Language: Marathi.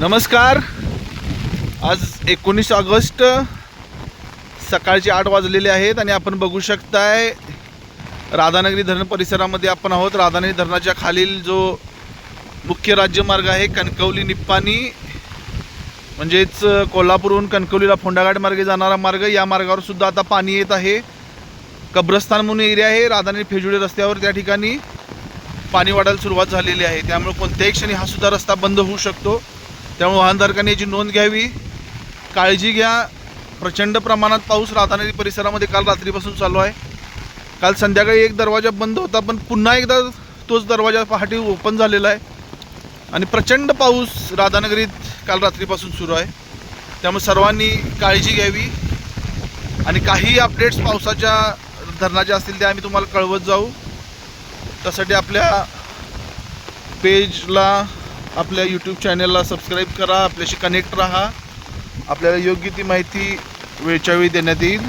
नमस्कार. आज एकोणीस ऑगस्ट सकाळचे आठ वाजलेले आहेत आणि आपण बघू शकताय राधानगरी धरण परिसरामध्ये आपण आहोत. राधानगरी धरणाच्या खालील जो मुख्य राज्यमार्ग आहे कणकवली निप्पाणी म्हणजेच कोल्हापूरहून कणकवलीला फोंडाघाट मार्गे जाणारा मार्ग या मार्गावर सुद्धा आता पाणी येत आहे. कब्रस्तान म्हणून एरिया आहे राधानगरी फेजुडे रस्त्यावर त्या ठिकाणी पाणी वाढायला सुरुवात झालेली आहे. त्यामुळे कोणत्याही क्षणी हा सुद्धा रस्ता बंद होऊ शकतो. त्यामुळे वाहनधारकांनी याची नोंद घ्यावी. काळजी घ्या. प्रचंड प्रमाणात पाऊस राधानगरी परिसरामध्ये काल रात्रीपासून चालू आहे. काल संध्याकाळी एक दरवाजा बंद होता पण पुन्हा एकदा तोच दरवाजा पहाटे ओपन झालेला आहे. आणि प्रचंड पाऊस राधानगरीत काल रात्रीपासून सुरू आहे. त्यामुळे सर्वांनी काळजी घ्यावी. आणि काही अपडेट्स पावसाच्या धरणाच्या असतील ते आम्ही तुम्हाला कळवत जाऊ. त्यासाठी आपल्या पेजला आपल्या यूट्यूब चॅनलला सबस्क्राईब करा आपल्याशी कनेक्ट राहा. आपल्याला योग्य ती माहिती वेळच्या वेळी देण्यात येईल.